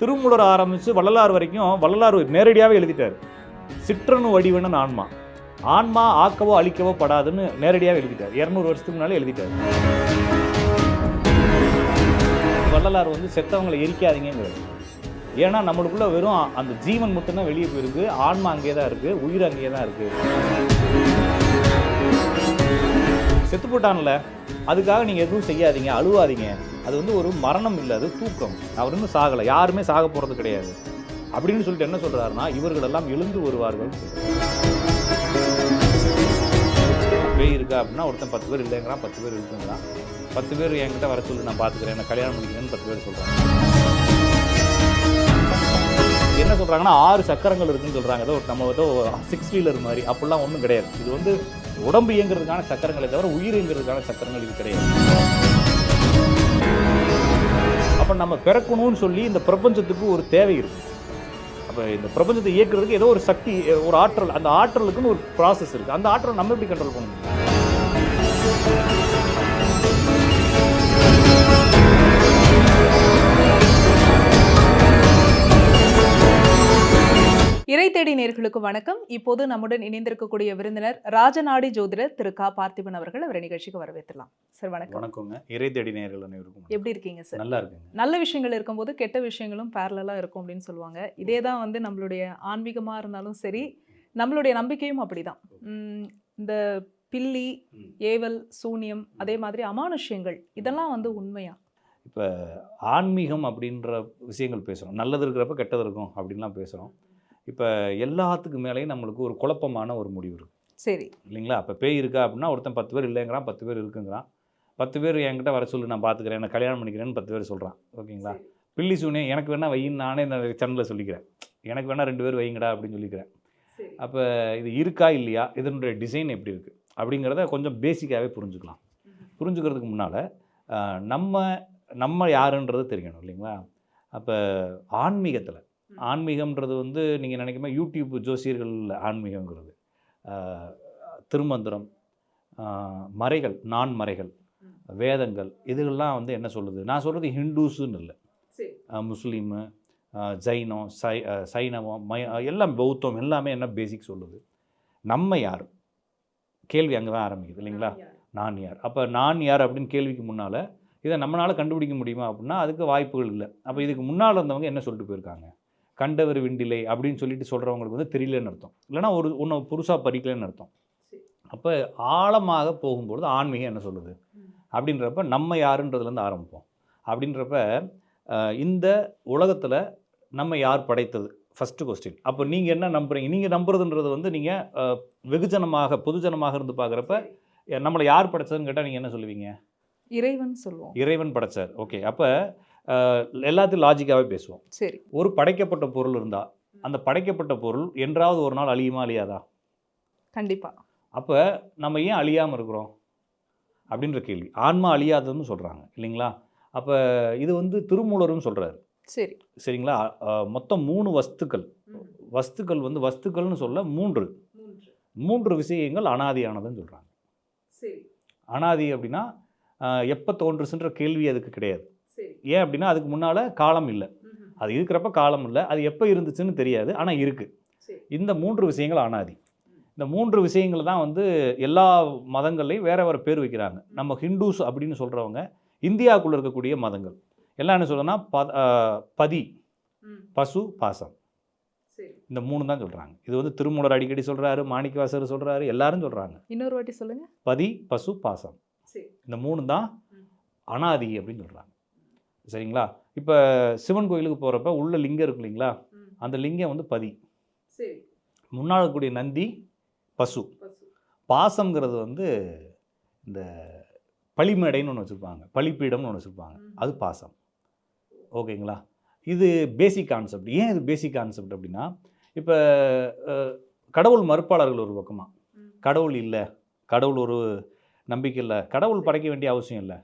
திருமூலர் ஆரம்பித்து வள்ளலார் வரைக்கும் வள்ளலார் நேரடியாகவே எழுதிட்டார். சிற்றணு வடிவனன் ஆன்மா. ஆன்மா ஆக்கவோ அழிக்கவோ படாதுன்னு நேரடியாக எழுதிட்டார். இரநூறு வருஷத்துக்கு முன்னாலே எழுதிட்டார். வள்ளலார் வந்து செத்தவங்களை எரிக்காதீங்கிறது ஏன்னா நம்மளுக்குள்ள வெறும் அந்த ஜீவன் மட்டும்தான் வெளியே போயிருக்கு. ஆன்மா அங்கேயே தான் இருக்கு. உயிர் அங்கேயே தான் இருக்கு. செத்து போட்டான்ல? அதுக்காக நீங்கள் எதுவும் செய்யாதீங்க அழுவாதீங்க. அது வந்து ஒரு மரணம் இல்லை அது தூக்கம். அவர் வந்து சாகலை. யாருமே சாக போகிறது கிடையாது. அப்படின்னு சொல்லிட்டு என்ன சொல்றாருன்னா இவர்களெல்லாம் எழுந்து வருவார்கள். பேய் இருக்கா அப்படின்னா ஒருத்தன் பத்து பேர் இல்லைங்கிறான் பத்து பேர் இருக்குங்கிறான். பத்து பேர் என்கிட்ட வர சொல்லி நான் பார்த்துக்கிறேன். என்ன கல்யாணம் பண்ணிக்கிறேன்னு பத்து பேர் சொல்கிறாங்க என்ன சொல்கிறாங்கன்னா ஆறு சக்கரங்கள் இருக்குன்னு சொல்கிறாங்க ஏதோ நம்ம ஏதோ சிக்ஸ் வீலர் மாதிரி. அப்படிலாம் ஒன்றும் கிடையாது. இது வந்து உடம்பு இயங்குறதுக்கான சக்கரங்களை தவிர உயிர் இயங்குறதுக்கான சக்கரங்கள் இது கிடையாது. அப்போ நம்ம பிறக்கணும்னு சொல்லி இந்த பிரபஞ்சத்துக்கு ஒரு தேவை இருக்கு. அப்போ இந்த பிரபஞ்சத்தை இயக்குறதுக்கு ஏதோ ஒரு சக்தி ஒரு ஆற்றல் அந்த ஆற்றலுக்குன்னு ஒரு ப்ராசஸ் இருக்குது அந்த ஆற்றலை நம்ம எப்படி கண்ட்ரோல் பண்ண முடியும் இறை தேடி நேர்களுக்கு வணக்கம். இப்போது நம்முடன் இணைந்திருக்கக்கூடிய விருந்தினர் ராஜநாடி ஜோதிடர் திரு கா. பார்த்திபன் அவர்கள் அவர் நிகழ்ச்சிக்கு வரவேற்றலாம் சார் வணக்கம். வணக்கம் இறை தேடி நேயர்கள் அனைவருக்கும். எப்படி இருக்கீங்க சார்? நல்லா இருக்குங்க. நல்ல விஷயங்கள் இருக்கும்போது கெட்ட விஷயங்களும் பேரலாக இருக்கும் அப்படின்னு சொல்லுவாங்க. இதே தான் வந்து நம்மளுடைய ஆன்மீகமாக இருந்தாலும் சரி நம்மளுடைய நம்பிக்கையும் அப்படிதான். இந்த பில்லி. ஏவல் சூனியம் அதே மாதிரி அமானுஷ்யங்கள் இதெல்லாம் வந்து உண்மையா? இப்போ ஆன்மீகம் அப்படின்ற விஷயங்கள் பேசுகிறோம் நல்லது இருக்கிறப்ப கெட்டது இருக்கும் அப்படின்லாம் பேசுகிறோம் இப்போ எல்லாத்துக்கு மேலேயும் நம்மளுக்கு ஒரு குழப்பமான ஒரு முடிவு இருக்குது சரி. இல்லைங்களா? அப்போ பேய் இருக்கா அப்படின்னா ஒருத்தன் பத்து பேர் இல்லைங்கிறான் பத்து பேர் இருக்குங்கிறான். பத்து பேர் என்கிட்ட வர சொல்லி நான் பார்த்துக்கிறேன் என்ன கல்யாணம் பண்ணிக்கிறேன்னு பத்து பேர் சொல்கிறான் ஓகேங்களா? பில்லி சூனியம் எனக்கு வேணால் வையின்னு நானே இந்த சேனலில் சொல்லிக்கிறேன். எனக்கு வேணால் ரெண்டு பேர் வைங்கடா அப்படின்னு சொல்லிக்கிறேன். அப்போ இது இருக்கா இல்லையா? இதனுடைய டிசைன் எப்படி இருக்குது அப்படிங்கிறத கொஞ்சம் பேசிக்காகவே புரிஞ்சுக்கலாம். புரிஞ்சுக்கிறதுக்கு முன்னால் நம்ம நம்ம யாருன்றது தெரியணும் இல்லைங்களா? அப்போ ஆன்மீகத்தில் ஆன்மீகம்ன்றது வந்து நீங்கள் நினைக்குமா யூடியூப் ஜோசியர்கள் ஆன்மீகங்கிறது திருமந்திரம் மறைகள் நான் மறைகள் வேதங்கள் இதுகள்லாம் வந்து என்ன சொல்லுது நான் சொல்கிறது ஹிந்துஸுன்னு இல்லை. முஸ்லீமு ஜைனம் சை சைனவம் மய எல்லாம் பௌத்தம் எல்லாமே என்ன பேசிக் சொல்லுது? நம்ம யார்? கேள்வி அங்கே தான் ஆரம்பிக்குது இல்லைங்களா? நான் யார்? அப்போ நான் யார் அப்படின்னு கேள்விக்கு முன்னால் இதை நம்மளால் கண்டுபிடிக்க முடியுமா அப்படின்னா அதுக்கு வாய்ப்புகள் இல்லை. அப்போ இதுக்கு முன்னால் இருந்தவங்க என்ன சொல்லிட்டு போயிருக்காங்க? கண்டவர் விண்டிலை அப்படின்னு சொல்லிட்டு சொல்கிறவங்களுக்கு வந்து தெரியலன்னு அர்த்தம். இல்லைன்னா ஒரு ஒன்று புதுசாக படிக்கலைன்னு அர்த்தம். அப்போ ஆழமாக போகும்பொழுது ஆன்மீகம் என்ன சொல்லுது? அப்படின்றப்ப நம்ம யாருன்றதுலேருந்து ஆரம்பிப்போம். அப்படின்றப்ப இந்த உலகத்தில் நம்ம யார் படைத்தது? ஃபஸ்ட்டு கொஸ்டின் அப்போ நீங்கள் என்ன நம்புறீங்க? நீங்கள் நம்புறதுன்றது வந்து நீங்கள் வெகுஜனமாக பொதுஜனமாக இருந்து பார்க்குறப்ப நம்மளை யார் படைச்சதுன்னு கேட்டால் நீங்கள் என்ன சொல்லுவீங்க? இறைவன் சொல்லுவோம். இறைவன் படைச்சார். ஓகே. அப்போ எல்லாத்தையும் லாஜிக்காகவே பேசுவோம். சரி. ஒரு படைக்கப்பட்ட பொருள் இருந்தால் அந்த படைக்கப்பட்ட பொருள் என்றாவது ஒரு நாள் அழியுமா அழியாதா கண்டிப்பா. அப்போ நம்ம ஏன் அழியாமல் இருக்கிறோம்? அப்படின்ற கேள்வி. ஆன்மா அழியாததுன்னு சொல்கிறாங்க இல்லைங்களா? அப்போ இது வந்து திருமூலர்னு சொல்கிறாரு சரி. சரிங்களா? மொத்தம் மூணு வஸ்துக்கள். வஸ்துக்கள் வந்து வஸ்துக்கள்னு சொல்ல மூன்று. மூன்று. விஷயங்கள் அனாதியானதுன்னு சொல்கிறாங்க சரி. அனாதி அப்படின்னா எப்போ தோன்றுச்சுன்ற கேள்வி அதுக்கு கிடையாது. ஏன் அப்படின்னா அதுக்கு முன்னால் காலம் இல்லை. அது இருக்கிறப்ப காலம் இல்லை. அது எப்போ இருந்துச்சுன்னு தெரியாது. ஆனால் இருக்குது. இந்த மூன்று விஷயங்கள் அனாதி. இந்த மூன்று விஷயங்கள் தான் வந்து எல்லா மதங்கள்லையும் வேற வேறு பேர் வைக்கிறாங்க. நம்ம ஹிந்துஸ் அப்படின்னு சொல்கிறவங்க இந்தியாவுக்குள்ளே இருக்கக்கூடிய மதங்கள். எல்லாம் என்ன சொல்றேன்னா ப பதி பசு பாசம். இந்த மூணு தான் சொல்கிறாங்க இது வந்து திருமூலர் அடிக்கடி சொல்கிறாரு மாணிக்கவாசர் சொல்கிறாரு எல்லாரும் சொல்கிறாங்க இன்னொரு வாட்டி சொல்லுங்க. பதி பசு பாசம். இந்த மூணு தான். அனாதி அப்படின்னு சொல்கிறாங்க சரிங்களா? இப்போ சிவன் கோயிலுக்கு போகிறப்ப உள்ள லிங்கம் இருக்கு இல்லைங்களா? அந்த லிங்கம் வந்து பதி. முன்னால் இருக்கக்கூடிய நந்தி பசு. பாசம்ங்கிறது வந்து இந்த பளிமேடைன்னு ஒன்று வச்சுருப்பாங்க. பளிப்பீடம்னு ஒன்று வச்சுருப்பாங்க. அது பாசம். ஓகேங்களா? இது பேசிக் கான்செப்ட் ஏன் இது பேசிக் கான்செப்ட் அப்படின்னா இப்போ கடவுள் மறுப்பாளர்கள் ஒரு பக்கமாக கடவுள் இல்லை. கடவுள் ஒரு நம்பிக்கை இல்லை. கடவுள் படைக்க வேண்டிய அவசியம் இல்லை.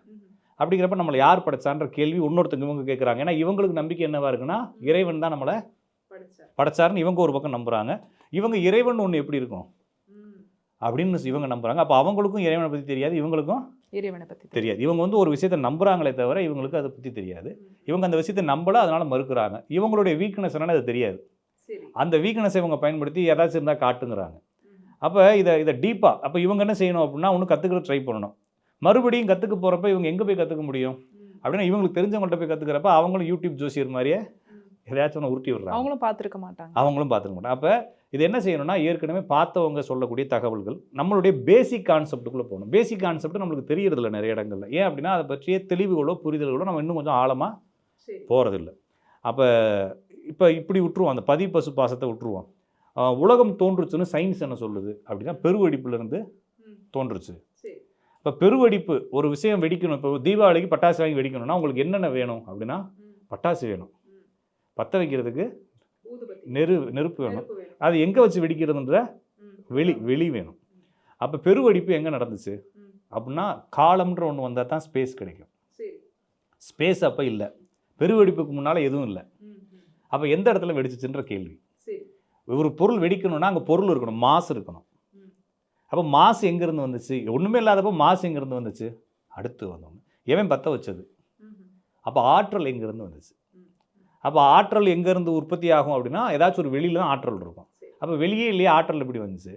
அப்படிங்கிறப்ப நம்மளை யார் படைச்சான்ற கேள்வி இன்னொருத்தங்க இவங்க கேட்குறாங்க ஏன்னா இவங்களுக்கு நம்பிக்கை என்னவா இருக்குன்னா இறைவன் தான் நம்மளை படைச்சாருன்னு இவங்க ஒரு பக்கம் நம்புகிறாங்க இவங்க இறைவன் ஒன்று எப்படி இருக்கும்? அப்படின்னு இவங்க நம்புகிறாங்க அப்போ அவங்களுக்கும் இறைவனை பற்றி தெரியாது இவங்களுக்கும் இறைவனை பத்தி தெரியாது. இவங்க வந்து ஒரு விஷயத்தை நம்புறாங்களே தவிர இவங்களுக்கு அதை பற்றி தெரியாது. இவங்க அந்த விஷயத்தை நம்பல அதனால மறுக்கிறாங்க. இவங்களுடைய வீக்னஸ் என்னன்னு அது தெரியாது. சரி. அந்த வீக்னஸை இவங்க பயன்படுத்தி ஏதாச்சும் இருந்தால் காட்டுங்கிறாங்க. அப்போ இதை இதை டீப்பாக அப்போ இவங்க என்ன செய்யணும் அப்படின்னா ஒன்று கற்றுக்கிற ட்ரை பண்ணணும். மறுபடியும் கற்றுக்க போகிறப்ப இவங்க எங்கே போய் கற்றுக்க முடியும்? அப்படின்னா இவங்களுக்கு தெரிஞ்சவங்கள்ட்ட போய் கற்றுக்கிறப்ப அவங்களும் யூடியூப் ஜோசியர் மாதிரியே எதையாச்சும் ஒன்று உருட்டி விடுறாங்க. அவங்களும் பார்த்துருக்க மாட்டாங்க. அவங்களும் பார்த்துக்க மாட்டாங்க. அப்போ இது என்ன செய்யணும்னா ஏற்கனவே பார்த்தவங்க சொல்லக்கூடிய தகவல்கள் நம்மளுடைய பேசிக் கான்செப்ட்டுக்குள்ளே போகணும். பேசிக் கான்செப்ட் நம்மளுக்கு தெரியறதில்ல நிறைய இடங்கள்ல. ஏன் அப்படின்னா அதை பற்றிய தெளிவுகளோ புரிதல்களோ நம்ம இன்னும் கொஞ்சம் ஆழமாக போகிறதில்ல அப்போ இப்போ இப்படி விட்டுருவோம். அந்த பதி பசு பாசத்தை விட்டுருவோம். உலகம் தோன்றுச்சுன்னு சயின்ஸ் என்ன சொல்லுது? அப்படின்னா பெருவெடிப்புலேருந்து தோன்றுச்சு. இப்போ பெருவெடிப்பு ஒரு விஷயம் வெடிக்கணும். இப்போ தீபாவளிக்கு பட்டாசு வாங்கி வெடிக்கணும்னா உங்களுக்கு என்னென்ன வேணும் அப்படின்னா பட்டாசு வேணும். பற்ற வைக்கிறதுக்கு நெரு நெருப்பு வேணும். அது எங்கே வச்சு வெடிக்கிறதுன்ற வெளி வெளி வேணும். அப்போ பெருவெடிப்பு எங்கே நடந்துச்சு? அப்படின்னா காலம்ன்ற ஒன்று வந்தால் தான் ஸ்பேஸ் கிடைக்கும். ஸ்பேஸ் அப்போ இல்லை. பெருவெடிப்புக்கு முன்னால் எதுவும் இல்லை. அப்போ எந்த இடத்துல வெடிச்சிச்சுன்ற கேள்வி. ஒரு பொருள் வெடிக்கணும்னா அங்கே பொருள் இருக்கணும். மாசு இருக்கணும். அப்போ மாசு எங்கேருந்து வந்துச்சு? ஒன்றுமே இல்லாதப்போ மாசு எங்கேருந்து வந்துச்சு? அடுத்து வந்தோம் எவன் பற்ற வச்சது? அப்போ ஆற்றல் எங்கேருந்து வந்துச்சு? அப்போ ஆற்றல் எங்கேருந்து உற்பத்தி ஆகும் அப்படின்னா ஏதாச்சும் ஒரு வெளியில தான் ஆற்றல் இருக்கும். அப்போ வெளியே இல்லையே ஆற்றல் எப்படி வந்துச்சு?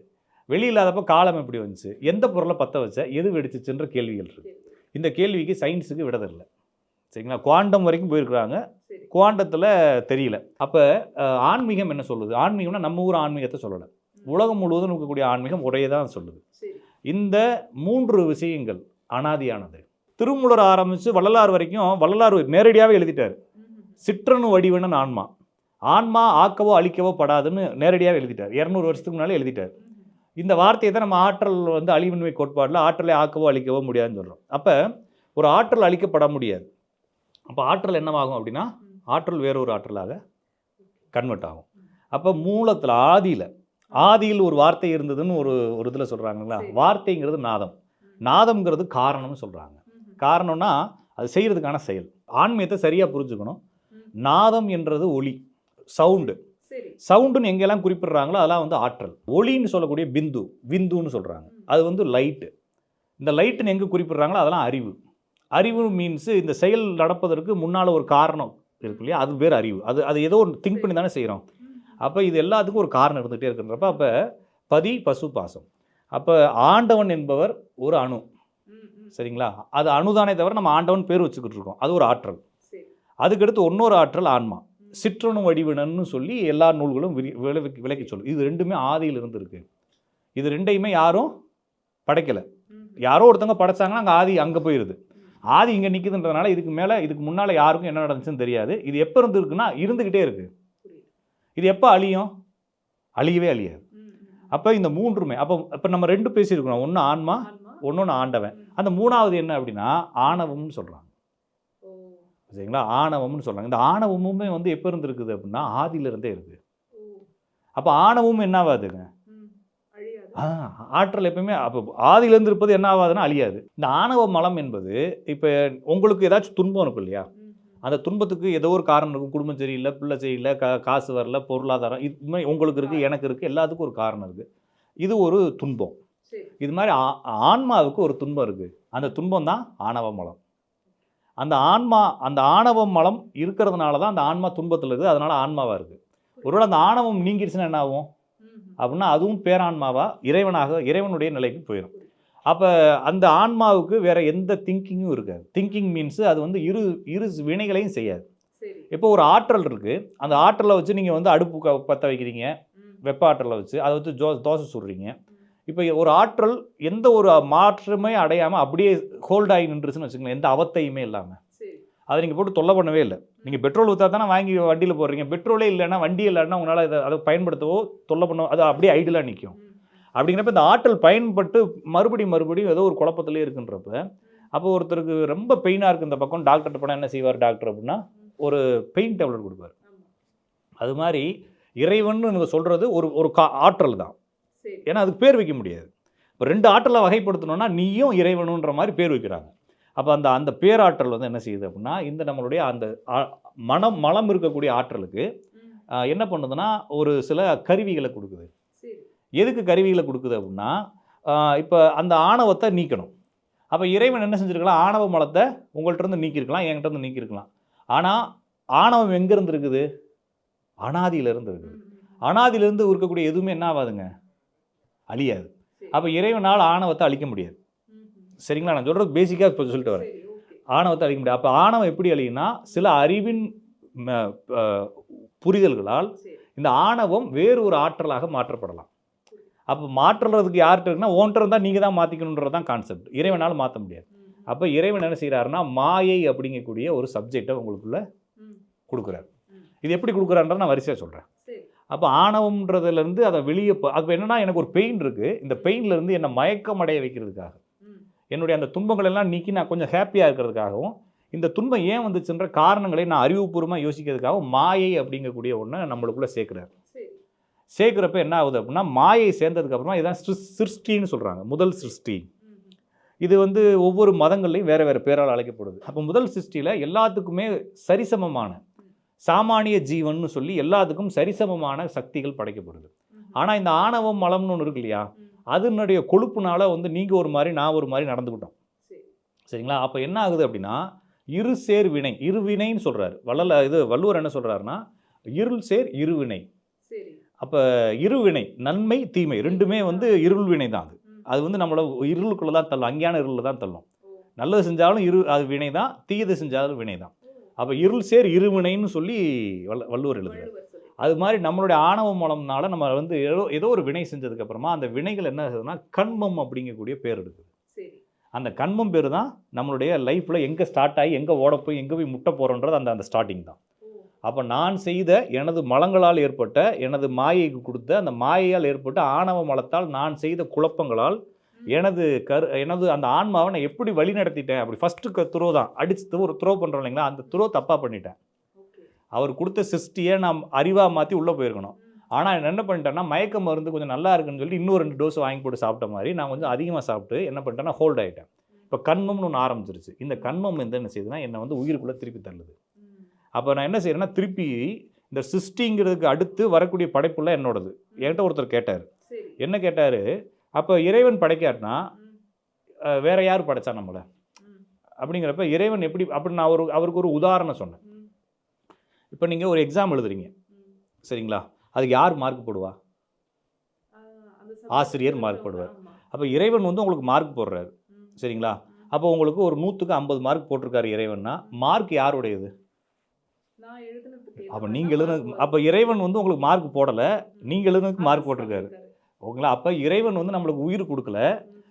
வெளியே இல்லாதப்போ காலம் எப்படி வந்துச்சு? எந்த பொருளை பற்ற வச்ச? எது வெடிச்சிச்சுன்ற கேள்விகள் இருக்கு. இந்த கேள்விக்கு சயின்ஸுக்கு விடதில்லை சரிங்களா? குவாண்டம் வரைக்கும் போயிருக்கிறாங்க. குவாண்டத்தில் தெரியல. அப்போ ஆன்மீகம் என்ன சொல்லுது? ஆன்மீகம்னா நம்ம ஊர் ஆன்மீகத்தை சொல்லலை. உலகம் முழுவதும் இருக்கக்கூடிய ஆன்மீகம் ஒரே தான் சொல்லுது. இந்த மூன்று விஷயங்கள் அனாதியானது. திருமூலர் ஆரம்பித்து வள்ளலார் வரைக்கும் வள்ளலார் நேரடியாகவே எழுதிட்டார். சிற்றணு வடிவனன் ஆன்மா. ஆன்மா ஆக்கவோ அழிக்கவோ படாதுன்னு நேரடியாக எழுதிட்டார். இரநூறு வருஷத்துக்கு முன்னாலே எழுதிட்டார். இந்த வார்த்தையை தான் நம்ம ஆற்றல் வந்து அழிவின்மை கோட்பாட்டில் ஆற்றலை ஆக்கவோ அழிக்கவோ முடியாதுன்னு சொல்கிறோம் அப்போ ஒரு ஆற்றல் அழிக்கப்பட முடியாது. அப்போ ஆற்றல் என்னவாகும் அப்படின்னா ஆற்றல் வேறொரு ஆற்றலாக கன்வெர்ட் ஆகும். அப்போ மூலத்தில் ஆதியில் ஆதியில் ஒரு வார்த்தை இருந்ததுன்னு ஒரு ஒரு இதில் சொல்கிறாங்களா. வார்த்தைங்கிறது நாதம். நாதம்ங்கிறது காரணம்னு சொல்கிறாங்க காரணம்னா அது செய்கிறதுக்கான செயல். ஆன்மீகத்தை சரியாக புரிஞ்சுக்கணும். நாதம் என்றது ஒளி சவுண்டு. சவுண்டுன்னு எங்கெல்லாம் குறிப்பிடுறாங்களோ அதெல்லாம் வந்து ஆற்றல். ஒளின்னு சொல்லக்கூடிய பிந்து விந்துன்னு சொல்கிறாங்க அது வந்து லைட்டு இந்த லைட்டுன்னு எங்கே குறிப்பிடுறாங்களோ அதெல்லாம் அறிவு. அறிவு மீன்ஸ் இந்த செயல் நடப்பதற்கு முன்னால் ஒரு காரணம் இருக்கு இல்லையா? அது வேறு அறிவு. அது அது ஏதோ ஒரு திங்க் பண்ணி தானே செய்கிறோம் அப்போ இது எல்லாத்துக்கும் ஒரு காரணம் இருந்துகிட்டே இருக்குன்றப்ப அப்போ பதி பசு பாசம். அப்போ ஆண்டவன் என்பவர் ஒரு அணு. சரிங்களா? அது அணுதானே தவிர நம்ம ஆண்டவன் பேர் வச்சுக்கிட்டு இருக்கோம். அது ஒரு ஆற்றல். அதுக்கடுத்து இன்னொரு ஆற்றல் ஆன்மா. சிற்றணு வடிவினன்னு சொல்லி எல்லா நூல்களும் விளக்கி விளக்கி சொல்லும் இது ரெண்டுமே ஆதியில் இருந்து இருக்கு இது ரெண்டையுமே யாரும் படைக்கலை. யாரோ ஒருத்தவங்க படைச்சாங்கன்னா அங்கே ஆதி அங்கே போயிடுது ஆதி இங்கே நிற்குதுன்றதுனால இதுக்கு மேலே இதுக்கு முன்னால் யாருக்கும் என்ன நடந்துச்சுன்னு தெரியாது. இது எப்போ இருந்து இருக்குன்னா இருந்துக்கிட்டே இருக்கு. இது எப்போ அழியும்? அழியவே அழியாது. அப்போ இந்த மூன்றுமே அப்போ இப்போ நம்ம ரெண்டு பேசியிருக்கிறோம். ஒன்று ஆன்மா ஒன்னொன்று ஆண்டவன். அந்த மூணாவது என்ன அப்படின்னா ஆணவம்னு சொல்கிறாங்க சரிங்களா? ஆணவம்னு சொல்கிறாங்க இந்த ஆணவமுமே வந்து எப்போ இருந்து இருக்குது அப்படின்னா ஆதியிலிருந்தே இருக்குது அப்போ ஆணவம் என்ன ஆகாதுங்க? ஆ, ஆற்றல் எப்பயுமே அப்போ ஆதியிலேருந்து இருப்பது என்ன ஆகாதுன்னா அழியாது. இந்த ஆணவ மலம் என்பது இப்போ உங்களுக்கு ஏதாச்சும் துன்பம் இருக்கும் இல்லையா? அந்த துன்பத்துக்கு ஏதோ ஒரு காரணம் இருக்கும். குடும்பம் சரியில்லை பிள்ளை சரியில்லை கா காசு வரல பொருளாதாரம் இது மாதிரி உங்களுக்கு இருக்குது எனக்கு இருக்குது எல்லாத்துக்கும் ஒரு காரணம் இருக்குது இது ஒரு துன்பம். இது மாதிரி ஆ- ஆன்மாவுக்கு ஒரு துன்பம் இருக்குது அந்த துன்பம் தான் ஆணவ மலம். அந்த ஆன்மா அந்த ஆணவ மலம் இருக்கிறதுனால தான் அந்த ஆன்மா துன்பத்தில் இருக்குது. அதனால ஆன்மாவாக இருக்குது ஒருவேளை அந்த ஆணவம் நீங்கிருச்சுன்னா என்ன ஆகும்? அப்படின்னா அதுவும் பேரான்மாவா இறைவனாக இறைவனுடைய நிலைக்கு போயிடும் அப்போ அந்த ஆன்மாவுக்கு வேற எந்த திங்கிங்கும் இருக்காது. திங்கிங் மீன்ஸ் அது வந்து இரு இரு வினைகளையும் செய்யாது. இப்போ ஒரு ஆற்றல் இருக்கு. அந்த ஆற்றலை வச்சு நீங்கள் வந்து அடுப்பு பற்ற வைக்கிறீங்க. வெப்ப ஆற்றலை வச்சு அதை வச்சு ஜோ தோசை சுடுறீங்க. இப்போ ஒரு ஆற்றல் எந்த ஒரு மாற்றமே அடையாமல் அப்படியே ஹோல்ட் ஆகி நின்றுச்சுன்னு வச்சுக்கோங்களேன். எந்த அவத்தையுமே இல்லாமல் அதை நீங்கள் போட்டு தொல்லை பண்ணவே இல்லை. நீங்கள் பெட்ரோல் ஊற்றா தானே வாங்கி வண்டியில் போடுறீங்க. பெட்ரோலே இல்லைன்னா வண்டி இல்லைன்னா உங்களால் இதை அதை பயன்படுத்தவோ தொல்லை பண்ணவோ அது அப்படியே ஐடியலாக நிற்கும் அப்படிங்கிறப்ப இந்த ஆற்றல் பயன்பட்டு மறுபடியும் மறுபடியும் ஏதோ ஒரு குழப்பத்திலே இருக்குன்றப்ப அப்போ ஒருத்தருக்கு ரொம்ப பெயினாக இருக்குது இந்த பக்கம். டாக்டர்கிட்ட போனால் என்ன செய்வார் டாக்டர் அப்படின்னா ஒரு பெயின் டேப்லெட் கொடுப்பார். அது மாதிரி இறைவன் நம்ம சொல்கிறது ஒரு ஒரு கா ஆற்றல் தான். ஏன்னா அதுக்கு பேர் வைக்க முடியாது. இப்போ ரெண்டு ஆற்றலை வகைப்படுத்தணும்னா நீயும் இறைவனுன்ற மாதிரி பேர் வைக்கிறாங்க. அப்போ அந்த அந்த பேராற்றல் வந்து என்ன செய்யுது அப்படின்னா இந்த நம்மளுடைய அந்த மனம் மலம் இருக்கக்கூடிய ஆற்றலுக்கு என்ன பண்ணுதுன்னா ஒரு சில கருவிகளை கொடுக்குது. எதுக்கு கருவிகளை கொடுக்குது அப்படின்னா இப்போ அந்த ஆணவத்தை நீக்கணும். அப்போ இறைவன் என்ன செஞ்சிருக்கலாம்? ஆணவ மலத்தை உங்கள்ட்ட இருந்து நீக்கியிருக்கலாம் என்கிட்ட இருந்து நீக்கியிருக்கலாம் ஆனால் ஆணவம் எங்கேருந்து இருக்குது? அனாதியிலிருந்து இருக்குது. அனாதியிலிருந்து இருக்கக்கூடிய எதுவுமே என்ன ஆகாதுங்க? அழியாது. அப்போ இறைவனால் ஆணவத்தை அழிக்க முடியாது. சரிங்களா? நான் சொல்கிறது பேசிக்காக இப்போ சொல்லிட்டு வரேன். ஆணவத்தை அழிக்க முடியாது. அப்போ ஆணவம் எப்படி அழியும்னா சில அறிவின் புரிதல்களால் இந்த ஆணவம் வேறு ஒரு ஆற்றலாக மாற்றப்படலாம். அப்போ மாற்றுறதுக்கு யார்கிட்ட இருக்குன்னா ஓன்ட்டு இருந்தால் நீங்கள் தான் மாற்றிக்கணுன்றது தான் கான்செப்ட் இறைவனால் மாற்ற முடியாது. அப்போ இறைவன் என்ன செய்கிறாருன்னா மாயை அப்படிங்கக்கூடிய ஒரு சப்ஜெக்டை உங்களுக்குள்ள கொடுக்குறாரு. இது எப்படி கொடுக்குறாருன்றத நான் வரிசையாக சொல்கிறேன் அப்போ ஆணவம்ன்றதுலேருந்து அதை வெளியே அப்போ என்னன்னா எனக்கு ஒரு பெயின் இருக்குது இந்த பெயின்லேருந்து என்னை மயக்கம் அடைய வைக்கிறதுக்காக என்னுடைய அந்த துன்பங்கள் எல்லாம் நீக்கி நான் கொஞ்சம் ஹாப்பியாக இருக்கிறதுக்காகவும் இந்த துன்பம் ஏன் வந்துச்சுன்ற காரணங்களை நான் அறிவுபூர்வமாக யோசிக்கிறதுக்காகவும் மாயை அப்படிங்கக்கூடிய ஒன்று நம்மளுக்குள்ளே சேர்க்குறாரு. சேர்க்குறப்ப என்ன ஆகுது அப்படின்னா மாயை சேர்ந்ததுக்கப்புறமா இதான் சிருஷ்டின்னு சொல்கிறாங்க முதல் சிருஷ்டி. இது வந்து ஒவ்வொரு மதங்கள்லையும் வேறு வேறு பேரால் அழைக்கப்படுது. அப்போ முதல் சிருஷ்டியில் எல்லாத்துக்குமே சரிசமமான சாமானிய ஜீவன்னு சொல்லி எல்லாத்துக்கும் சரிசமமான சக்திகள் படைக்கப்படுது. ஆனால் இந்த ஆணவம் மலம்னு ஒன்று இருக்கு இல்லையா? அதனுடைய கொழுப்புனால வந்து நீங்கள் ஒரு மாதிரி நான் ஒரு மாதிரி நடந்துக்கிட்டோம் சரிங்களா? அப்போ என்ன ஆகுது அப்படின்னா இரு சேர் வினை இருவினைன்னு சொல்கிறார் வள்ளல இது வள்ளுவர் என்ன சொல்கிறாருன்னா இருள் சேர் இருவினை அப்போ இருவினை நன்மை தீமை ரெண்டுமே வந்து இருள் வினை தான் அது. அது வந்து நம்மளை இருளுக்குள்ளே தான் தள்ளும் அங்கேயான இருளில் தான் தள்ளும் நல்லது செஞ்சாலும் இரு அது வினை தான் தீயது செஞ்சாலும் வினை தான். அப்போ இருள் சேர் இருவினைன்னு சொல்லி வல்ல வள்ளுவர் எழுதுறாரு அது மாதிரி நம்மளுடைய ஆணவ மூலம்னால நம்ம வந்து ஏதோ ஏதோ ஒரு வினை செஞ்சதுக்கு அப்புறமா அந்த வினைகள் என்ன ஆகுதுன்னா கண்மம் அப்படிங்கக்கூடிய பேர் எடுக்குது. அந்த கண்மம் பேர் தான் நம்மளுடைய லைஃப்பில் எங்கே ஸ்டார்ட் ஆகி எங்கே ஓட போய் எங்கே போய் முட்டை போகிறோன்றது அந்த அந்த ஸ்டார்டிங் தான். அப்போ நான் செய்த எனது மலங்களால் ஏற்பட்ட எனது மாயைக்கு கொடுத்த அந்த மாயையால் ஏற்பட்ட ஆணவ மலத்தால் நான் செய்த குழப்பங்களால் எனது கரு எனது அந்த ஆன்மாவை நான் எப்படி வழி நடத்திட்டேன்? அப்படி ஃபஸ்ட்டு துரோ தான். அடிச்சு ஒரு த்ரோ பண்ணுறோம் இல்லைங்களா? அந்த துரோ தப்பாக பண்ணிட்டேன். அவர் கொடுத்த சிருஷ்டியை நான் அறிவாக மாற்றி உள்ளே போயிருக்கணும். ஆனால் என்ன பண்ணிட்டேன்னா மயக்க மருந்து கொஞ்சம் நல்லா இருக்குன்னு சொல்லி இன்னும் ரெண்டு டோஸ் வாங்கி போட்டு சாப்பிட்ட மாதிரி நான் கொஞ்சம் அதிகமாக சாப்பிட்டு என்ன பண்ணிட்டேன்னா ஹோல்ட் ஆகிட்டேன் இப்போ கண்மம்னு ஒன்று ஆரம்பிச்சிருச்சு. இந்த கண்மம் வந்து என்ன செய்யுதுன்னா என்னை வந்து உயிருக்குள்ளே திருப்பி தள்ளுது. அப்போ நான் என்ன செய்யறேன்னா திருப்பி இந்த சிருஷ்டிங்கிறதுக்கு அடுத்து வரக்கூடிய படைப்புள்ள என்னோடது. என்கிட்ட ஒருத்தர் கேட்டார். என்ன கேட்டார்? அப்போ இறைவன் படைக்காட்டினா அஹ், வேற யார் படைச்சா நம்மளை? அப்படிங்கிறப்ப இறைவன் எப்படி அப்படி நான் ஒரு அவருக்கு ஒரு உதாரணம் சொன்னேன். இப்போ நீங்கள் ஒரு எக்ஸாம் எழுதுறீங்க. சரிங்களா? அதுக்கு யார் மார்க் போடுவா? ஆசிரியர் மார்க் போடுவார். அப்போ இறைவன் வந்து உங்களுக்கு மார்க் போடுறாரு. சரிங்களா? அப்போ உங்களுக்கு ஒரு நூற்றுக்கு ஐம்பது மார்க் போட்டிருக்காரு இறைவன்னா மார்க் யாருடையது? அப்போ நீங்கள் எழுதுனது அப்போ இறைவன் வந்து உங்களுக்கு மார்க் போடலை. நீங்கள் எழுதுனதுக்கு மார்க் போட்டிருக்காரு. ஓகேங்களா? அப்போ இறைவன் வந்து நம்மளுக்கு உயிர் கொடுக்கல.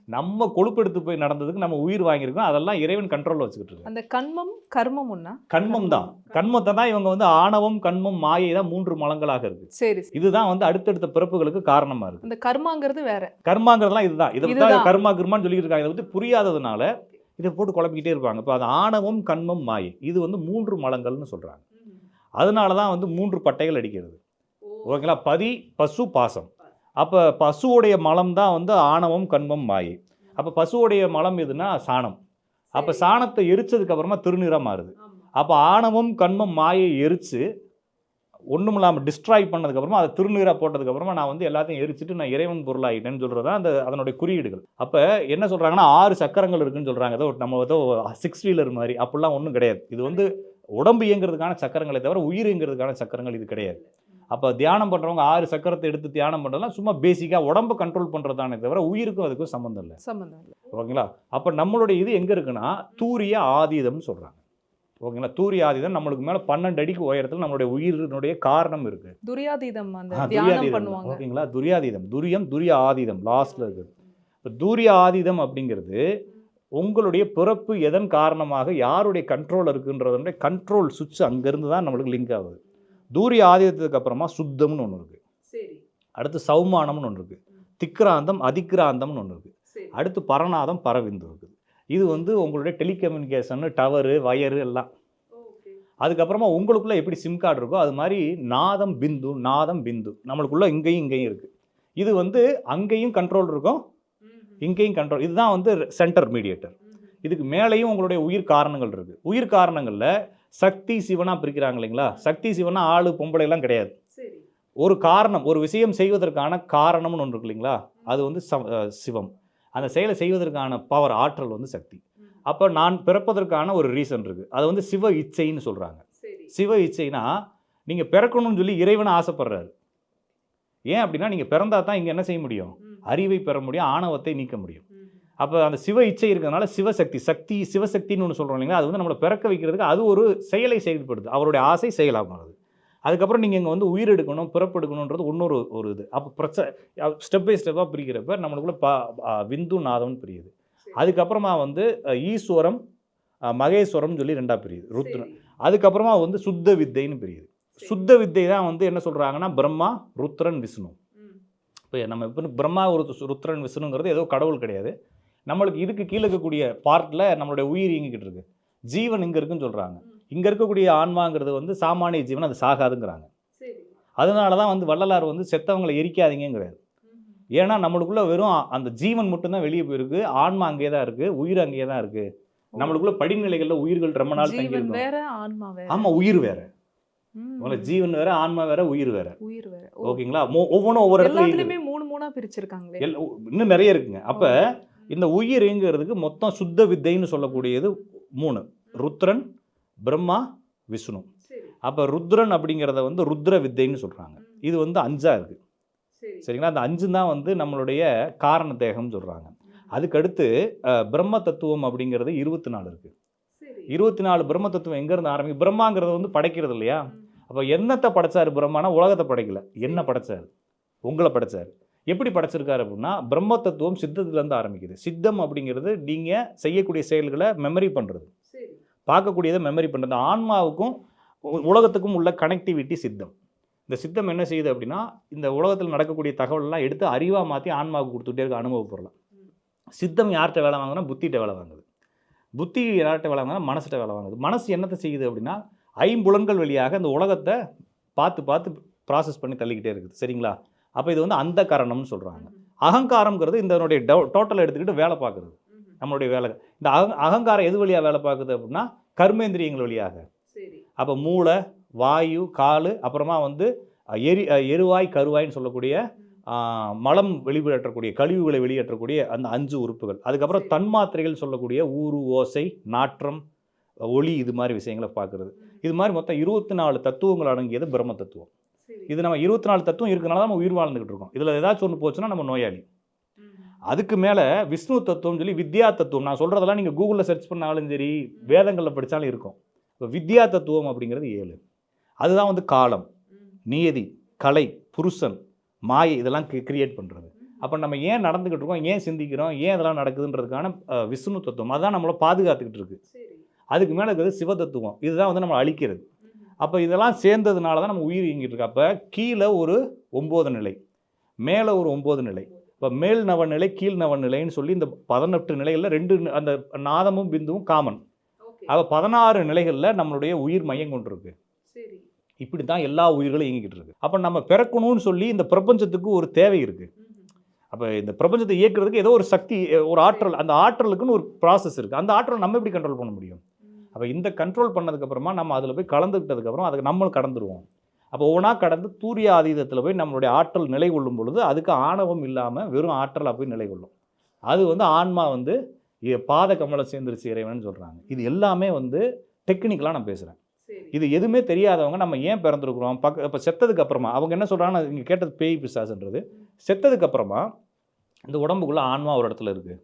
நம்ம கொழுப்பெடுத்து போய் நடந்ததுக்கு நம்ம உயிர் வாங்கியிருக்கோம். அதெல்லாம் இறைவன் கண்ட்ரோலில் வச்சுக்கிட்டு இருக்காரு. அந்த கண்மம் கர்மம் கண்மம் தான். கண்மத்தை தான் இவங்க வந்து ஆணவம் கண்மம் மாயை தான் மூன்று மலங்களாக இருக்கு. சரி. இதுதான் வந்து அடுத்தடுத்த பிறப்புகளுக்கு காரணமா இருக்கு. அந்த கர்மாங்கிறது வேற. கர்மாங்கிறதுலாம் இதுதான். இதை. தான் கர்மா கர்மான்னு சொல்லிட்டு இருக்காங்க. இதை வந்து புரியாததுனால இதை போட்டு குழப்பிக்கிட்டே இருப்பாங்க. இப்போ அது ஆணவம் கண்மம் மாயை. இது வந்து மூன்று மலங்கள்னு சொல்றாங்க. அதனால தான் வந்து மூன்று பட்டைகள் அடிக்கிறது. ஓகேங்களா? பதி பசு பாசம். அப்போ பசுவுடைய மலம் தான் வந்து ஆணவம் கண்மம் மாயை. அப்போ பசுவுடைய மலம் எதுனா சாணம். அப்போ சாணத்தை எரிச்சதுக்கு அப்புறமா திருநீரா மாறுது. அப்போ ஆணவம் கண்மம் மாயை எரிச்சு ஒன்றும் இல்லாமல் டிஸ்ட்ராய் பண்ணதுக்கப்புறமா அதை திருநீராக போட்டதுக்கப்புறமா நான் வந்து எல்லாத்தையும் எரிச்சிட்டு நான் இறைவன் பொருளாகிட்டேன்னு சொல்கிறது தான் அந்த அதனுடைய குறியீடுகள். அப்போ என்ன சொல்கிறாங்கன்னா ஆறு சக்கரங்கள் இருக்குன்னு சொல்கிறாங்க ஏதோ நம்ம ஏதோ சிக்ஸ் வீலர் மாதிரி. அப்படிலாம் ஒன்றும் கிடையாது. இது வந்து உடம்பு இயங்குறதுக்கான சக்கரங்களே தவிர உயிர் இயங்குறதுக்கான சக்கரங்கள் இது கிடையாது. அப்போ தியானம் பண்ணுறவங்க ஆறு சக்கரத்தை எடுத்து தியானம் பண்ணுறதுலாம் சும்மா பேசிக்காக உடம்பை கண்ட்ரோல் பண்ணுறதானே தவிர உயிருக்கும் அதுக்கும் சம்மந்தம் இல்லை. சம்பந்தம் இல்லை. ஓகேங்களா? அப்போ நம்மளுடைய இது எங்கே இருக்குன்னா தூரிய ஆதீதம்னு சொல்கிறாங்க ஓகேங்களா? தூரிய ஆதீதம் நம்மளுக்கு மேலே பன்னெண்டு அடிக்கு உயரத்தில் நம்மளுடைய உயிரினுடைய காரணம் இருக்குது துரியாதீதம் ஓகேங்களா? துரியாதீதம். துரியம் துரிய ஆதீதம் லாஸ்ட்ல இருக்குது இப்போ தூரிய ஆதீதம் அப்படிங்கிறது உங்களுடைய பிறப்பு எதன் காரணமாக யாருடைய கண்ட்ரோல் இருக்குன்றதனுடைய கண்ட்ரோல் சுவிட்ச் அங்கேருந்து தான் நம்மளுக்கு லிங்க் ஆகுது. தூரிய ஆதீதத்துக்கு அப்புறமா சுத்தம்னு ஒன்று இருக்குது அடுத்து சௌமானம்னு ஒன்று இருக்குது திக்ராந்தம் அதிக்ராந்தம்னு ஒன்று இருக்குது அடுத்து பரநாதம் பரவிந்து இருக்குது. இது வந்து உங்களுடைய டெலிகம்யூனிகேஷன் டவரு வயரு எல்லாம். அதுக்கப்புறமா உங்களுக்குள்ள எப்படி சிம் கார்டு இருக்கோ அது மாதிரி நாதம் பிந்து நாதம் பிந்து. நம்மளுக்குள்ள இங்கேயும் இங்கேயும் இருக்குது இது வந்து அங்கேயும் கண்ட்ரோல் இருக்கும் இங்கேயும் கண்ட்ரோல் இதுதான் வந்து சென்டர் மீடியேட்டர் இதுக்கு மேலேயும் உங்களுடைய உயிர் காரணங்கள் இருக்குது உயிர் காரணங்களில் சக்தி சிவனாக பிரிக்கிறாங்க இல்லைங்களா? சக்தி சிவனா ஆளு பொம்பளை எல்லாம் கிடையாது. ஒரு காரணம் ஒரு விஷயம் செய்வதற்கான காரணம்னு ஒன்று இருக்கு இல்லைங்களா? அது வந்து சிவம். அந்த செயலை செய்வதற்கான பவர் ஆற்றல் வந்து சக்தி. அப்போ நான் பிறப்பதற்கான ஒரு ரீசன் இருக்குது அது வந்து சிவ இச்சைன்னு சொல்கிறாங்க சிவ இச்சைனா நீங்கள் பிறக்கணும்னு சொல்லி இறைவனை ஆசைப்படுறாரு. ஏன் அப்படின்னா நீங்கள் பிறந்தா தான் இங்கே என்ன செய்ய முடியும்? அறிவை பெற முடியும் ஆணவத்தை நீக்க முடியும். அப்போ அந்த சிவ இச்சை இருக்கிறதுனால சிவசக்தி சக்தி சிவசக்தின்னு ஒன்று சொல்கிறோம் இல்லைங்களா? அது வந்து நம்மளை பிறக்க வைக்கிறதுக்கு அது ஒரு செயலை செயல்படுது அவருடைய ஆசை செயலாகுது அதுக்கப்புறம் நீங்கள் இங்கே வந்து உயிர் எடுக்கணும் பிறப்பு எடுக்கணுன்றது இன்னொரு ஒரு இது. அப்போ பிரச்சனை ஸ்டெப் பை ஸ்டெப்பாக பிரிக்கிறப்ப நம்மளுக்குள்ள பா விந்து நாதம்னு பிரியுது. அதுக்கப்புறமா வந்து ஈஸ்வரம் மகேஸ்வரம்னு சொல்லி ரெண்டாக பிரியுது. ருத்ரன் அதுக்கப்புறமா வந்து சுத்த வித்தைன்னு பிரியுது. சுத்த வித்தை தான் வந்து என்ன சொல்கிறாங்கன்னா பிரம்மா ருத்ரன் விஷ்ணு. இப்போ நம்ம இப்போ பிரம்மா ஒரு ருத்ரன் விஷ்ணுங்கிறது ஏதோ கடவுள் கிடையாது. நம்மளுக்கு இதுக்கு கீழே இருக்கக்கூடிய பார்ட்டில் நம்மளுடைய உயிர் இயங்கிக்கிட்டு இருக்கு. ஜீவன் இங்கே இருக்குன்னு சொல்கிறாங்க இங்கே இருக்கக்கூடிய ஆன்மாங்கிறது வந்து சாமானிய ஜீவன் அது சாகாதுங்கிறாங்க. அதனால தான் வந்து வள்ளலார் வந்து செத்தவங்களை எரிக்காதீங்கிறாரு ஏன்னா நம்மளுக்குள்ள வெறும் அந்த ஜீவன் மட்டும்தான் வெளியே போயிருக்கு. ஆன்மா அங்கேயே தான் இருக்குது உயிர் அங்கேயே தான் இருக்குது நம்மளுக்குள்ள படிநிலைகளில் உயிர்கள் ரொம்ப நாள் தங்கி இருக்கும் ஆமாம் உயிர் வேற. ஜீவன் வேற ஆன்மா வேற உயிர் வேற. உயிர் வேற. ஓ. ஓகேங்களா? ஒவ்வொன்றும் ஒவ்வொரு இடத்துல இயங்குது. எல்லாத்துலயுமே மூணு மூணா பிரிச்சிருக்காங்களே இன்னும் நிறைய இருக்குங்க. அப்போ இந்த உயிர்ங்கிறதுக்கு மொத்தம் சுத்த வித்தைன்னு சொல்லக்கூடியது மூணு. ருத்ரன் பிரம்மா விஷ்ணு. அப்போ ருத்ரன் அப்படிங்கிறத வந்து ருத்ர வித்தைன்னு சொல்கிறாங்க இது வந்து அஞ்சா இருக்குது சரிங்களா? அந்த அஞ்சு தான் வந்து நம்மளுடைய காரண தேகம்னு சொல்கிறாங்க அதுக்கடுத்து பிரம்ம தத்துவம் அப்படிங்கிறது இருபத்தி நாலு இருக்குது இருபத்தி நாலு பிரம்ம தத்துவம் எங்கேருந்து ஆரம்பிக்கும் பிரம்மாங்கிறது வந்து படைக்கிறது இல்லையா? அப்போ என்னத்தை படைச்சாரு பிரம்மானா உலகத்தை படைக்கல. என்ன படைச்சாரு? உங்களை படைச்சாரு. எப்படி படைச்சிருக்காரு அப்படின்னா பிரம்ம தத்துவம் சித்தத்துலேருந்து ஆரம்பிக்குது. சித்தம் அப்படிங்கிறது நீங்கள் செய்யக்கூடிய செயல்களை மெமரி பண்ணுறது பார்க்கக்கூடியதை மெமரி பண்ணுறது ஆன்மாவுக்கும் உலகத்துக்கும் உள்ள கனெக்டிவிட்டி சித்தம். இந்த சித்தம் என்ன செய்யுது அப்படின்னா இந்த உலகத்தில் நடக்கக்கூடிய தகவலெல்லாம் எடுத்து அறிவாக மாற்றி ஆன்மாவுக்கு கொடுத்துட்டே இருக்க அனுபவ பொருளாக சித்தம் யார்கிட்ட வேலை வாங்குனா புத்திகிட்ட வேலை வாங்குது. புத்தி யார்கிட்ட வேலை வாங்குனா மனசுகிட்ட வேலை வாங்குது. மனசு என்னத்தை செய்யுது அப்படின்னா ஐம்புலன்கள் வழியாக இந்த உலகத்தை பார்த்து பார்த்து ப்ராசஸ் பண்ணி தள்ளிக்கிட்டே இருக்குது. சரிங்களா? அப்போ இது வந்து அந்த காரணம்னு சொல்கிறாங்க அகங்காரம்ங்கிறது இதனுடைய டோட்டல் எடுத்துக்கிட்டு வேலை பார்க்குறது நம்மளுடைய வேலை. இந்த அக அகங்காரம் எது வழியாக வேலை பார்க்குது அப்படின்னா கர்மேந்திரியங்கள் வழியாக. அப்போ மூளை வாயு கால் அப்புறமா வந்து எரி எருவாய் கருவாய்ன்னு சொல்லக்கூடிய மலம் வெளியேற்றக்கூடிய கழிவுகளை வெளியேற்றக்கூடிய அந்த அஞ்சு உறுப்புகள். அதுக்கப்புறம். தன்மாத்திரைகள் சொல்லக்கூடிய ஊறு ஓசை நாற்றம் ஒளி இது மாதிரி விஷயங்களை பார்க்குறது. இது மாதிரி மொத்தம் இருபத்தி நாலு தத்துவங்கள் அடங்கியது பிரம்ம தத்துவம். இது நம்ம இருபத்தி நாலு தத்துவம் இருக்கனால தான் நம்ம உயிர் வாழ்ந்துகிட்டு இருக்கோம். இதில் ஏதாச்சும் ஒன்று போச்சுன்னா நம்ம நோயாளி. அதுக்கு மேலே விஷ்ணு தத்துவம் சொல்லி வித்யா தத்துவம். நான் சொல்கிறதெல்லாம் நீங்கள் கூகுளில் சர்ச் பண்ணாலும் சரி வேதங்களில் படித்தாலும் இருக்கும். இப்போ வித்யா தத்துவம் அப்படிங்கிறது ஏழு. அதுதான் வந்து காலம் நியதி கலை புருஷன் மாயை இதெல்லாம் கிரியேட் பண்ணுறது அப்போ நம்ம ஏன் நடந்துக்கிட்டு இருக்கோம் ஏன் சிந்திக்கிறோம் ஏன் இதெல்லாம் நடக்குதுன்றதுக்கான விஷ்ணு தத்துவம். அதான் நம்மளை பாதுகாத்துக்கிட்டு இருக்கு. அதுக்கு மேலே இருக்கிறது சிவ தத்துவம். இதுதான் வந்து நம்மளை அழிக்கிறது. அப்போ இதெல்லாம் சேர்ந்ததுனால தான் நம்ம உயிர் இயங்கிட்டு இருக்கு. அப்போ கீழே ஒரு ஒம்பது நிலை மேலே ஒரு ஒம்பது நிலை. இப்போ மேல் நவநிலை கீழ் நவநிலைன்னு சொல்லி இந்த பதினெட்டு நிலைகளில் ரெண்டு அந்த நாதமும் பிந்துவும் காமன் அப்போ பதினாறு நிலைகளில் நம்மளுடைய உயிர் மையம் கொண்டிருக்கு இப்படி தான் எல்லா உயிர்களும் இயங்கிக்கிட்டு இருக்கு. அப்போ நம்ம பிறக்கணும்னு சொல்லி இந்த பிரபஞ்சத்துக்கு ஒரு தேவை இருக்குது அப்போ இந்த பிரபஞ்சத்தை இயக்குறதுக்கு ஏதோ ஒரு சக்தி ஒரு ஆற்றல் அந்த ஆற்றலுக்குன்னு ஒரு ப்ராசஸ் இருக்குது அந்த ஆற்றல் நம்ம எப்படி கண்ட்ரோல் பண்ண முடியும்? அப்போ இந்த கண்ட்ரோல் பண்ணதுக்கப்புறமா நம்ம அதில் போய் கலந்துக்கிட்டதுக்கப்புறம் அதுக்கு நம்ம கடந்துருவோம். அப்போ ஒவ்வொன்றா கடந்து தூரிய ஆதீதத்தில் போய் நம்மளுடைய ஆற்றல் நிலை கொள்ளும் பொழுது அதுக்கு ஆணவம் இல்லாமல் வெறும் ஆற்றலாக போய் நிலை கொள்ளும். அது வந்து ஆன்மா வந்து பாத கமலம் சேர்ந்துருச்சு இறைவன் சொல்கிறாங்க இது எல்லாமே வந்து டெக்னிக்கலாக நான் பேசுகிறேன் இது எதுவுமே தெரியாதவங்க நம்ம ஏன் பிறந்திருக்கிறோம்? பக்க இப்போ செத்ததுக்கு அப்புறமா அவங்க என்ன சொல்கிறாங்கன்னா இங்கே கேட்டது பேய் பிசாசுன்றது. செத்ததுக்கு அப்புறமா இந்த உடம்புக்குள்ளே ஆன்மா ஒரு இடத்துல இருக்குது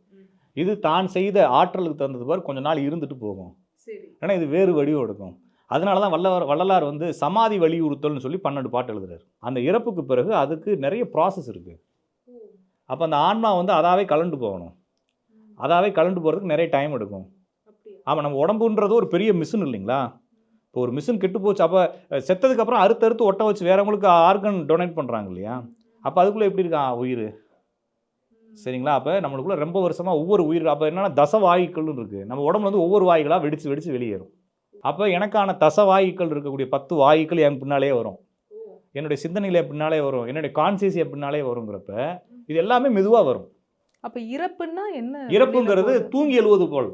இது தான் செய்த ஆற்றலுக்கு தகுந்தது பார் கொஞ்ச நாள் இருந்துட்டு போகும். ஏன்னா இது வேறு வடிவம் எடுக்கும். அதனால தான் வல்லவர் வள்ளலார் வந்து சமாதி வலியுறுத்தல்னு சொல்லி பன்னெண்டு பாட்டு எழுதுறாரு. அந்த இறப்புக்கு பிறகு அதுக்கு நிறைய ப்ராசஸ் இருக்குது அப்போ அந்த ஆன்மா வந்து அதாவே கலண்டு போகணும். அதாவே கலண்டு போகிறதுக்கு நிறைய டைம் எடுக்கும். ஆமாம் நம்ம உடம்புன்றது ஒரு பெரிய மிஷின் இல்லைங்களா? இப்போ ஒரு மிஷின் கெட்டு போச்சு அப்போ செத்ததுக்கு அப்புறம் அறுத்து அறுத்து ஒட்ட வச்சு வேறவங்களுக்கு ஆர்கன் டொனேட் பண்ணுறாங்க இல்லையா? அப்போ அதுக்குள்ளே எப்படி இருக்கான் உயிர்? சரிங்களா? அப்போ நம்மளுக்குள்ள ரொம்ப வருஷமாக ஒவ்வொரு உயிர் அப்போ என்னன்னா தச வாயுக்கள்னு இருக்குது நம்ம உடம்புல வந்து ஒவ்வொரு வாயுகளாக வெடிச்சு வெடிச்சு வெளியேறும். அப்போ எனக்கான தச வாயுக்கள் இருக்கக்கூடிய பத்து வாயுக்கள் என் பின்னாலே வரும். என்னுடைய சிந்தனையில் என் பின்னாலே வரும். என்னுடைய கான்சியஸ் என் பின்னாலே வருங்கிறப்ப இது எல்லாமே மெதுவாக வரும். அப்ப இறப்புன்னா என்ன இறப்புங்கிறது? தூங்கி எழுவது போல்.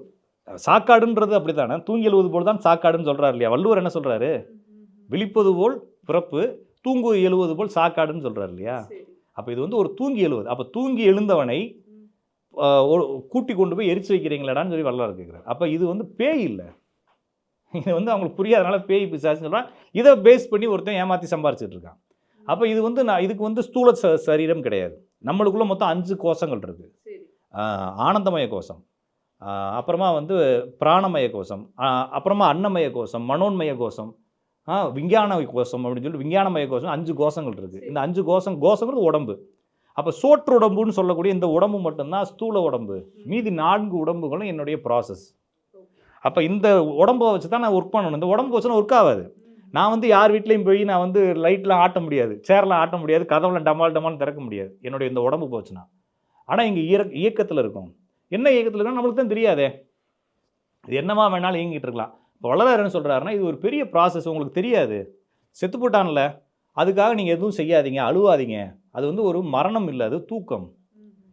சாக்காடுன்றது அப்படித்தானே? தூங்கி எழுவது போல் தான் சாக்காடுன்னு சொல்றாரு இல்லையா? வள்ளுவர் என்ன சொல்றாரு? விழிப்பது போல் பிறப்பு தூங்கு எழுவது போல் சாக்காடுன்னு சொல்றாரு இல்லையா? அப்போ இது வந்து ஒரு தூங்கி எழுவது. அப்போ தூங்கி எழுந்தவனை கூட்டி கொண்டு போய் எரிச்சு வைக்கிறீங்களாடான்னு சொல்லி வள்ளலார் கேட்குறாரு அப்போ இது வந்து பேய் இல்லை. இது வந்து அவங்களுக்கு புரியாதனால பேய் பிசாசுன்னு சொல்கிறான் இதை பேஸ் பண்ணி ஒருத்தன் ஏமாற்றி சம்பாரிச்சிட்டு இருக்கான். அப்போ இது வந்து நான் இதுக்கு வந்து ஸ்தூல ச சரீரம் கிடையாது. நம்மளுக்குள்ள மொத்தம் அஞ்சு கோஷங்கள் இருக்குது ஆனந்தமய கோஷம். அப்புறமா வந்து பிராணமய கோஷம். அப்புறமா அன்னமய கோஷம் மனோன்மய கோஷம். விஞ்ஞான கோஷம் அப்படின்னு சொல்லி விஞ்ஞானமய கோஷம் அஞ்சு கோஷங்கள் இருக்குது இந்த அஞ்சு கோஷம் கோஷங்கிறது உடம்பு. அப்போ சோற்று உடம்புன்னு சொல்லக்கூடிய இந்த உடம்பு மட்டும்தான் ஸ்தூல உடம்பு. மீதி நான்கு உடம்புகளும் என்னுடைய ப்ராசஸ் அப்போ இந்த உடம்பை வச்சு தான் நான் ஒர்க் பண்ணணும். இந்த உடம்பு வச்சுனா ஒர்க் ஆகாது. நான் வந்து யார் வீட்லேயும் போய் நான் வந்து லைட்லாம் ஆட்ட முடியாது. சேர்லாம் ஆட்ட முடியாது. கதவுல டமால் டமால் திறக்க முடியாது. என்னுடைய இந்த உடம்பு போச்சுன்னா. ஆனால் இங்கே இயக்க இயக்கத்தில் இருக்கும். என்ன இயக்கத்தில் இருக்கணும் நம்மளுக்கு தான் தெரியாதே. இது என்னமா வேணாலும் இயங்கிட்டு இருக்கலாம். இப்போ வள்ளலார் என்ன சொல்கிறாருன்னா இது ஒரு பெரிய ப்ராசஸ் உங்களுக்கு தெரியாது. செத்து போட்டான்ல அதுக்காக நீங்கள் எதுவும் செய்யாதீங்க அழுவாதீங்க. அது வந்து ஒரு மரணம் இல்லை அது தூக்கம்.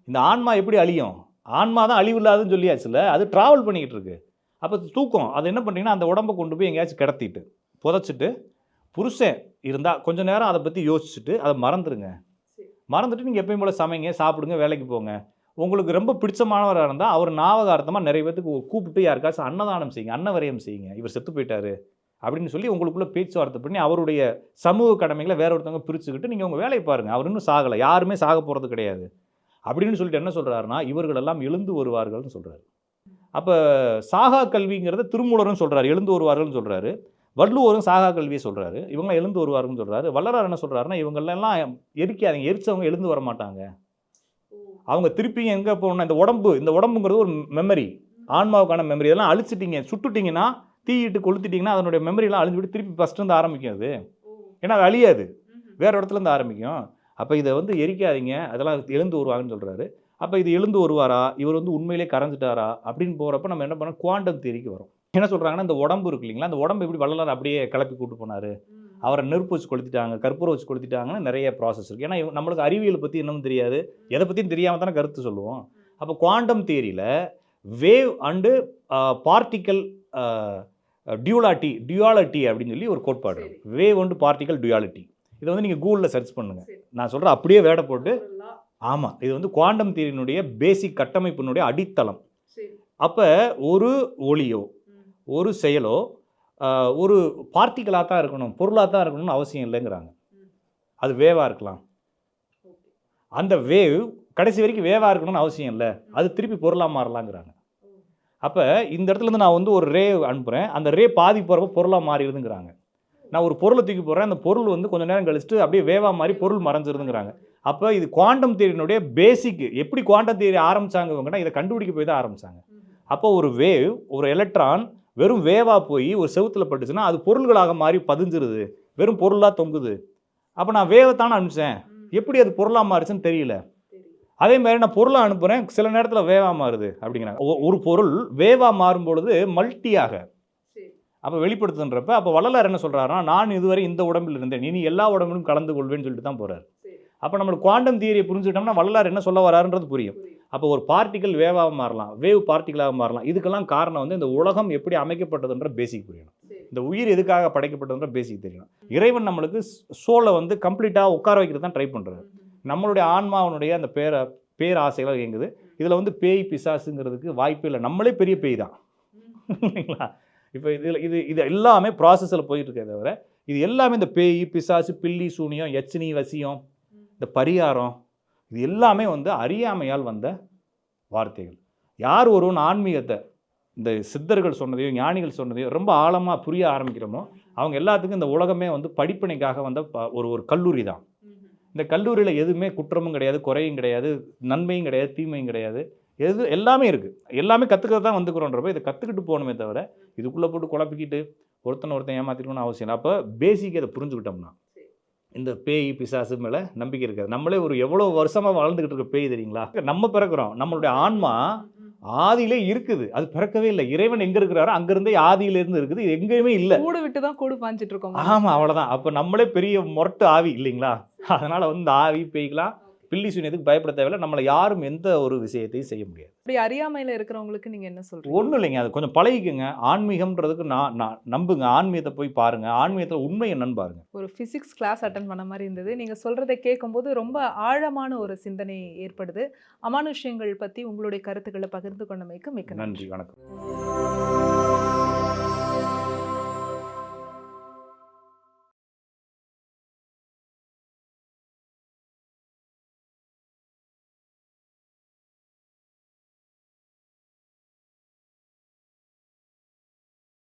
இந்த ஆன்மா எப்படி அழியும்? ஆன்மா தான் அழிவு இல்லாதுன்னு சொல்லியாச்சுல அது ட்ராவல் பண்ணிக்கிட்டு இருக்கு. அப்போ தூக்கம் அது என்ன பண்ணுறீங்கன்னா அந்த உடம்பை கொண்டு போய் எங்கேயாச்சும் கிடத்திட்டு புதைச்சிட்டு புருஷன் இருந்தால் கொஞ்ச நேரம் அதை பற்றி யோசிச்சுட்டு அதை மறந்துடுங்க மறந்துட்டு நீங்கள் எப்பயும் போல் சமைங்க சாப்பிடுங்க வேலைக்கு போங்க. உங்களுக்கு ரொம்ப பிடிச்சமானவராக இருந்தால் அவர் ஞாபகார்த்தமாக நிறைய பேத்துக்கு கூப்பிட்டு யாருக்காச்சும் அன்னதானம் செய்யுங்க அன்னவரையம் செய்யுங்க. இவர் செத்து போயிட்டாரு அப்படின்னு சொல்லி உங்களுக்குள்ளே பேச்சுவார்த்தை பண்ணி அவருடைய சமூக கடமைகளை வேற ஒருத்தவங்க பிரிச்சுக்கிட்டு நீங்கள் உங்கள் வேலையை பாருங்கள் அவர் இன்னும் சாகலை. யாருமே சாக போகிறது கிடையாது. அப்படின்னு சொல்லிட்டு என்ன சொல்கிறாருன்னா இவர்களெல்லாம் எழுந்து வருவார்கள்னு சொல்கிறாரு அப்போ சாகா கல்விங்கிறத திருமூலரும் சொல்கிறாரு எழுந்து வருவார்கள்னு சொல்கிறாரு வள்ளுவரும் சாகா கல்வியை சொல்கிறாரு இவங்க எழுந்து வருவார்கள்னு சொல்கிறாரு வல்லரார் என்ன சொல்கிறாருன்னா இவங்களெல்லாம் எரிக்காதீங்க எரிச்சவங்க எழுந்து வர மாட்டாங்க அவங்க திருப்பி எங்கே போகணும் இந்த உடம்பு இந்த உடம்புங்கிறது ஒரு மெமரி ஆன்மாவுக்கான மெமரி இதெல்லாம் அழிச்சிட்டீங்க சுட்டுட்டீங்கன்னா தீயிட்டு கொளுத்திட்டீங்கன்னா அதனுடைய மெமரிலாம் அழிஞ்சு விட்டு திருப்பி ஃபஸ்ட்டு இருந்து ஆரம்பிக்கும் அது. ஏன்னா அது அழியாது. வேற இடத்துல இருந்து ஆரம்பிக்கும். அப்போ இதை வந்து எரிக்காதீங்க. அதெல்லாம் எழுந்து வருவாங்கன்னு சொல்கிறாரு அப்போ இது எழுந்து வருவாரா? இவர் வந்து உண்மையிலே கரைஞ்சிட்டாரா? அப்படின்னு போகிறப்ப நம்ம என்ன பண்ணோம் குவாண்டம் தியரிக்கு வரும். என்ன சொல்கிறாங்கன்னா இந்த உடம்பு இருக்கு இல்லைங்களா? அந்த உடம்பு எப்படி வள்ளலார் அப்படியே கிளப்பி கூட்டு போனார்? அவரை நெருப்பு வச்சு கொளுத்திட்டாங்க கற்பூரம் வச்சு கொளுத்திட்டாங்கன்னு நிறைய ப்ராசஸ் இருக்குது ஏன்னா நம்மளுக்கு அறிவியல் பற்றி இன்னும் தெரியாது. எதை பற்றியும் தெரியாமல் தானே கருத்து சொல்லுவோம். அப்போ quantum தியரியில் wave and particle duality duality அப்படின்னு சொல்லி ஒரு கோட்பாடு வேவ் அண்டு பார்ட்டிக்கல் டியூயாலிட்டி இதை வந்து நீங்கள் கூகுளில் சர்ச் பண்ணுங்கள் நான் சொல்கிறேன் அப்படியே வேட போட்டு ஆமாம் இது வந்து குவாண்டம் தியரியினுடைய பேசிக் கட்டமைப்பினுடைய அடித்தளம். அப்போ ஒரு ஒளியோ ஒரு செயலோ ஒரு பார்ட்டிக்கலாக தான் இருக்கணும் பொருளாக தான் இருக்கணும்னு அவசியம் இல்லைங்கிறாங்க. அது வேவாக இருக்கலாம். அந்த வேவ் கடைசி வரைக்கும் வேவாக இருக்கணும்னு அவசியம் இல்லை. அது திருப்பி பொருளாக மாறலாங்கிறாங்க. அப்போ இந்த இடத்துல இருந்து நான் வந்து ஒரு ரே அனுப்புகிறேன் அந்த ரே பாதி போகிறப்ப பொருளாக மாறிடுதுங்கிறாங்க. நான் ஒரு பொருளை தூக்கி போடுறேன். அந்த பொருள் வந்து கொஞ்சம் நேரம் கழிச்சுட்டு அப்படியே வேவா மாதிரி பொருள் மறைஞ்சிருதுங்கிறாங்க. அப்போ இது குவாண்டம் தேரியினுடைய பேசிக் எப்படி குவாண்டம் தேரி ஆரம்பிச்சாங்க இதை கண்டுபிடிக்க போய் தான் ஆரம்பிச்சாங்க. அப்போ ஒரு வேவ் ஒரு எலக்ட்ரான் வெறும் வேவா போய் ஒரு செவுத்துல பட்டுச்சுன்னா அது பொருள்களாக மாறி பதிஞ்சிருது. வெறும் பொருளாக தொங்குது. அப்போ நான் வேவை தானே அனுப்பிச்சேன் எப்படி அது பொருளாக மாறுச்சுன்னு தெரியல. அதே மாதிரி நான் பொருளை அனுப்புகிறேன் சில நேரத்தில் வேவா மாறுது அப்படிங்கிறாங்க. ஒரு பொருள் வேவா மாறும் பொழுது மல்டியாக அப்போ வெளிப்படுத்துன்றப்ப அப்போ வள்ளலார் என்ன சொல்கிறாருன்னா நான் இதுவரை இந்த உடம்பில் இருந்தேன். இனி எல்லா உடம்பிலும் கலந்து கொள்வேன்னு சொல்லிட்டு தான் போகிறார் அப்போ நம்மளுக்கு குவாண்டம் தியரியை புரிஞ்சுக்கிட்டோம்னா வள்ளலார் என்ன சொல்ல வராருன்றது புரியும். அப்போ ஒரு பார்ட்டிக்கல் வேவாக மாறலாம் வேவ் பார்ட்டிக்கலாக மாறலாம். இதுக்கெல்லாம் காரணம் வந்து இந்த உலகம் எப்படி அமைக்கப்பட்டதுன்ற பேசிக் புரியணும். இந்த உயிர் எதுக்காக படைக்கப்பட்டதுன்ற பேசிக் தெரியணும். இறைவன் நம்மளுக்கு சோலை வந்து கம்ப்ளீட்டாக உட்கார வைக்கிறது தான் ட்ரை பண்ணுறாரு நம்மளுடைய ஆன்மாவனுடைய அந்த பேர பேராசைகள் இயங்குது. இதில் வந்து பேய் பிசாசுங்கிறதுக்கு வாய்ப்பே இல்லை. நம்மளே பெரிய பேய் தான். இல்லைங்களா? இப்போ இதில் இது இது எல்லாமே ப்ராசஸில் போயிட்டு இருக்கே தவிர இது எல்லாமே இந்த பேய் பிசாசு பில்லி சூனியம் எச்சினி வசியம் இந்த பரிகாரம் இது எல்லாமே வந்து அறியாமையால் வந்த வார்த்தைகள். யார் ஒருவன் ஆன்மீகத்தை இந்த சித்தர்கள் சொன்னதையோ ஞானிகள் சொன்னதையோ ரொம்ப ஆழமாக புரிய ஆரம்பிக்கிறோமோ அவங்க எல்லாத்துக்கும் இந்த உலகமே வந்து படிப்பினைக்காக வந்த ப- ஒரு ஒரு கல்லூரி தான். இந்த கல்லூரியில் எதுவுமே குற்றமும் கிடையாது குறையும் கிடையாது நன்மையும் கிடையாது தீமையும் கிடையாது. எது எல்லாமே இருக்குது எல்லாமே கற்றுக்கிறது தான் வந்துக்கிறோன்றப்ப இதை கற்றுக்கிட்டு போகணுமே தவிர இதுக்குள்ளே போட்டு குழப்பிக்கிட்டு ஒருத்தனை ஒருத்தன் ஏமாற்றிக்கணும்னு அவசியம் இல்லை. அப்போ பேசிக் அதை புரிஞ்சுக்கிட்டோம்னா இந்த பேய் பிசாசு மேலே நம்பிக்கை இருக்காது. நம்மளே ஒரு எவ்வளோ வருஷமாக வாழ்ந்துக்கிட்டு இருக்க பேய் தெரியுங்களா? நம்ம பிறக்கிறோம். நம்மளுடைய ஆன்மா ஆதியிலே இருக்குது. அது பிறக்கவே இல்லை. இறைவன் எங்கே இருக்கிறாரோ அங்கேருந்தே ஆதியிலேருந்து இருக்குது. இது எங்கேயுமே இல்லை. கூடு விட்டு தான் கூடு பாஞ்சிட்டு இருக்கோம். ஆமாம் அவ்வளோதான் அப்போ நம்மளே பெரிய முரட்டு ஆவி இல்லைங்களா? அதனால் வந்து ஆவி பேய்க்கலாம் பில்லி சூனியத்துக்கு பயப்பட தேவையில்லை. நம்மளை யாரும் எந்த ஒரு விஷயத்தையும் செய்ய முடியாது. அப்படி அறியாமையில இருக்கிறவங்களுக்கு நீங்க என்ன சொல்றீங்க? ஒன்றும் இல்லைங்க. அது கொஞ்சம் பழகிக்கங்க. ஆன்மீகம்ன்றதுக்கு நான் நான் நம்புங்க. ஆன்மீகத்தை போய் பாருங்க. ஆன்மீகத்தில் உண்மை என்னன்னு பாருங்க. ஒரு ஃபிசிக்ஸ் கிளாஸ் அட்டன் பண்ண மாதிரி இருந்தது. நீங்க சொல்றதை கேட்கும்போது ரொம்ப ஆழமான ஒரு சிந்தனை ஏற்படுது. அமானுஷ்யங்கள் பத்தி உங்களுடைய கருத்துக்களை பகிர்ந்து கொண்டமைக்கு மிக்க நன்றி. வணக்கம்.